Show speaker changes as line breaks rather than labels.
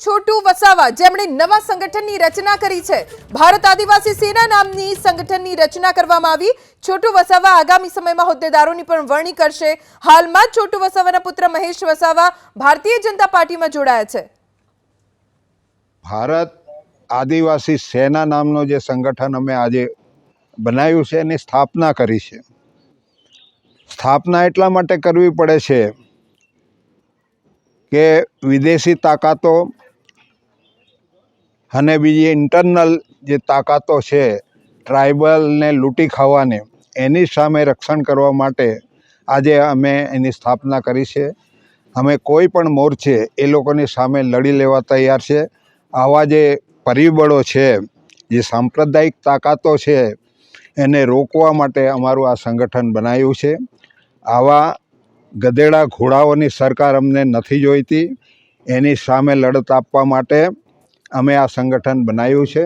છોટુ વસાવા, જેમણે નવા સંગઠનની રચના કરી છે. ભારત આદિવાસી સેના નામની સંગઠનની રચના કરવામાં આવી. છોટુ વસાવા આગામી સમયમાં હોદ્દેદારોની પણ વરણી કરશે. હાલમાં છોટું વસાવાના પુત્ર મહેશ વસાવા ભારતીય જનતા પાર્ટીમાં જોડાયા છે.
ભારત આદિવાસી સેના નામનો જે સંગઠન અમે આજે બનાવ્યું છે, એની સ્થાપના કરી છે. સ્થાપના એટલા માટે કરવી પડે છે કે વિદેશી તાકાતો અને બીજી ઇન્ટરનલ જે તાકાતો છે ટ્રાઇબલને લૂંટી ખાવાની, એની સામે રક્ષણ કરવા માટે આજે અમે એની સ્થાપના કરી છે. અમે કોઈ પણ મોરચે એ લોકોની સામે લડી લેવા તૈયાર છે. આવા જે પરિબળો છે, જે સાંપ્રદાયિક તાકાતો છે, એને રોકવા માટે અમારું આ સંગઠન બનાવ્યું છે. આવા ગધેડા ઘોડાઓની સરકાર અમને નથી જોઈતી. એની સામે લડત આપવા માટે અમે આ સંગઠન બનાવ્યું છે.